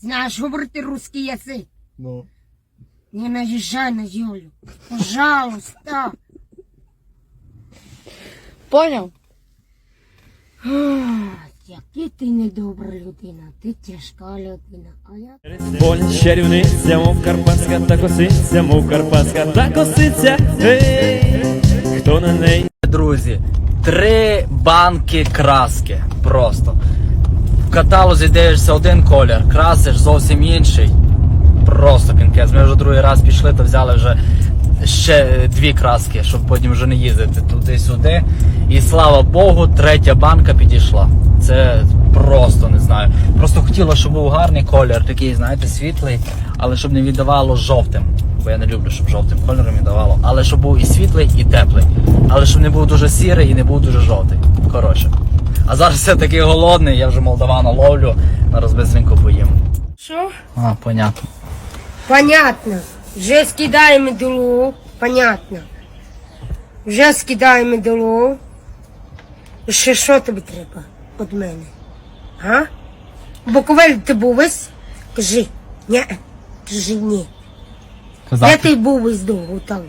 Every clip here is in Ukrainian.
Знаешь говорити русский язык? Ну. Не наезжай на Юлю. Пожалуйста. Поняв? Який ти недобра людина, ти тяжка людина, а я Поль чарівниця, мов карпатська та косиця, мов карпатська та косиця. Ей, хто на неї? Друзі, три банки краски. Просто. В каталозі дивишся один колір, красиш зовсім інший. Просто кінкець. Ми вже другий раз пішли, то взяли вже ще дві краски, щоб потім вже не їздити туди-сюди. І слава Богу, третя банка підійшла. Це просто не знаю. Просто хотілося, щоб був гарний колір, такий, знаєте, світлий, але щоб не віддавало жовтим. Бо я не люблю, щоб жовтим кольором віддавало. Але щоб був і світлий, і теплий. Але щоб не був дуже сірий і не був дуже жовтий. Коротше. А зараз я такий голодний, я вже молдавана ловлю, на розбистренько поїм. Що? А, понятно. Понятно. Вже скидаємо долу. Понятно. Вже скидаємо долу. І ще що тобі треба від мене? А? Буковель ти був весь? Кажи. Ні. Кажи ні. Де ти був із довго там?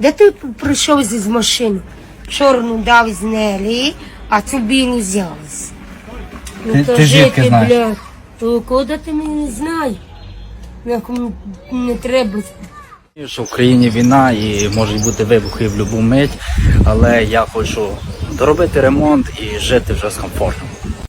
Де ти прийшов з машини? Чорну дав з Нелі, а тобі не взялось. Ну, Ти- ти кажи ти, знаєш? бля, То куди ти мене не знаєш? на кому не треба. Що в країні війна і можуть бути вибухи в будь-яку мить, але я хочу доробити ремонт і жити вже з комфортом.